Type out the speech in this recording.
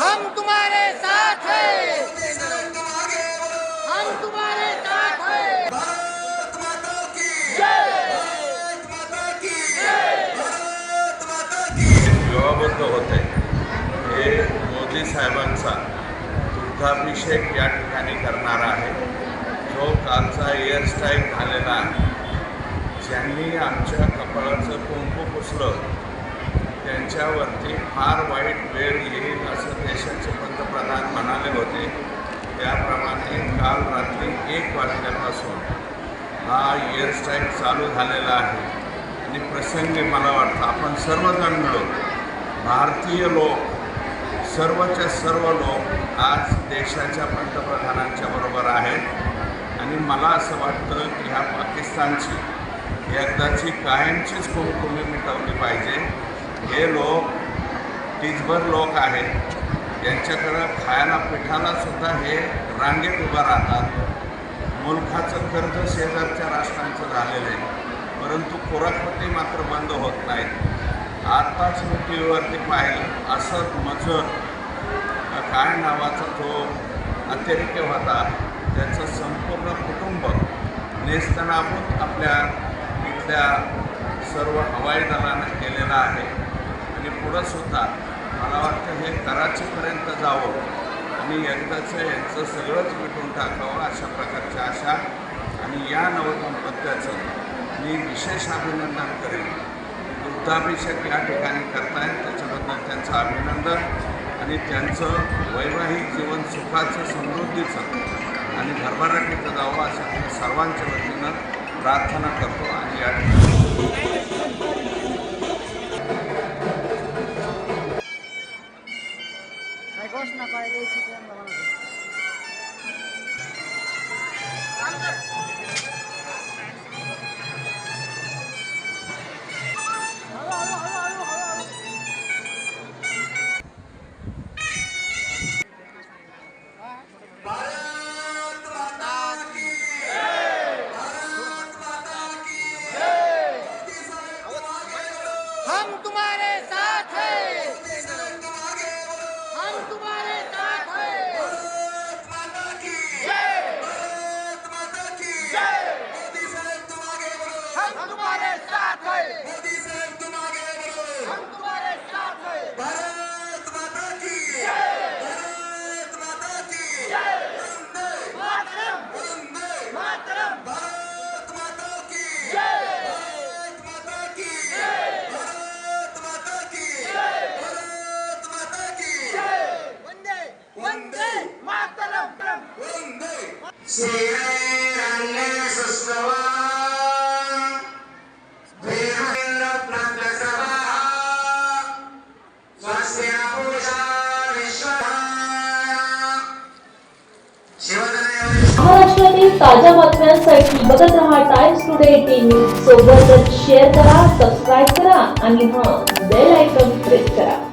हम तुम्हारे साथ है। हम तुम्हारे साथ है। हे मोदी साहेबांचा दुग्धाभिषेक या ठिकाणी करणार आहे. जो कालचा एअर स्ट्राईक झालेला आहे. ज्यांनी आमच्या कपाळाचं कुंकू पुसलं त्यांच्यावरती फार वाईट वेळ येईल असं देशाचे पंतप्रधान म्हणाले होते. त्याप्रमाणे काल रात्री एक वाजल्यापासून हा एअरस्ट्राईक चालू झालेला आहे. आणि प्रसंगी मला वाटतं आपण सर्वजण मिळून भारतीय लोक सर्वच्या सर्व लोक आज देशाच्या पंतप्रधानांच्या बरोबर आहेत. आणि मला असं वाटतं की ह्या पाकिस्तानची एकदाची कायमचीच कुमकुमी मिटवली पाहिजे. हे लोक टिचभर लोक आहेत. यांच्याकडं खायला पिठाला सुद्धा हे रांगेत उभं राहतात. मुलखाचं कर्ज शेजारच्या राष्ट्रांचं झालेलं आहे. परंतु पुराकृती मात्र बंद होत नाहीत. आत्ताच मी टी व्हीवरती पाहिलं असं मजूर काय नावाचा जो अतिरिक्त होता त्याचं संपूर्ण कुटुंब नेस्तनाभूत आपल्या इथल्या सर्व हवाई दलानं केलेलं आहे. आणि पुढं होता मला वाटतं हे कराचीपर्यंत जावं आणि एकदाचं यांचं सगळंच मिटून टाकावं अशा प्रकारच्या आशा आणि या नवदंपत्याचं मी विशेष अभिनंदन करेन. दुग्धाभिषेक या ठिकाणी करतायत त्याच्याबद्दल त्यांचं अभिनंदन आणि त्यांचं वैवाहिक जीवन सुखाचं समृद्धीचं आणि भरभराटीचं जावं असं मी सर्वांच्या वतीनं प्रार्थना करतो आणि या ठिकाणी महाराष्ट्रातील ताज्या बातम्यांसाठी बघत रहा टाइम्स टुडे एटीन सोबतच शेअर करा सबस्क्राईब करा आणि हा बेल आयकॉन प्रेस करा.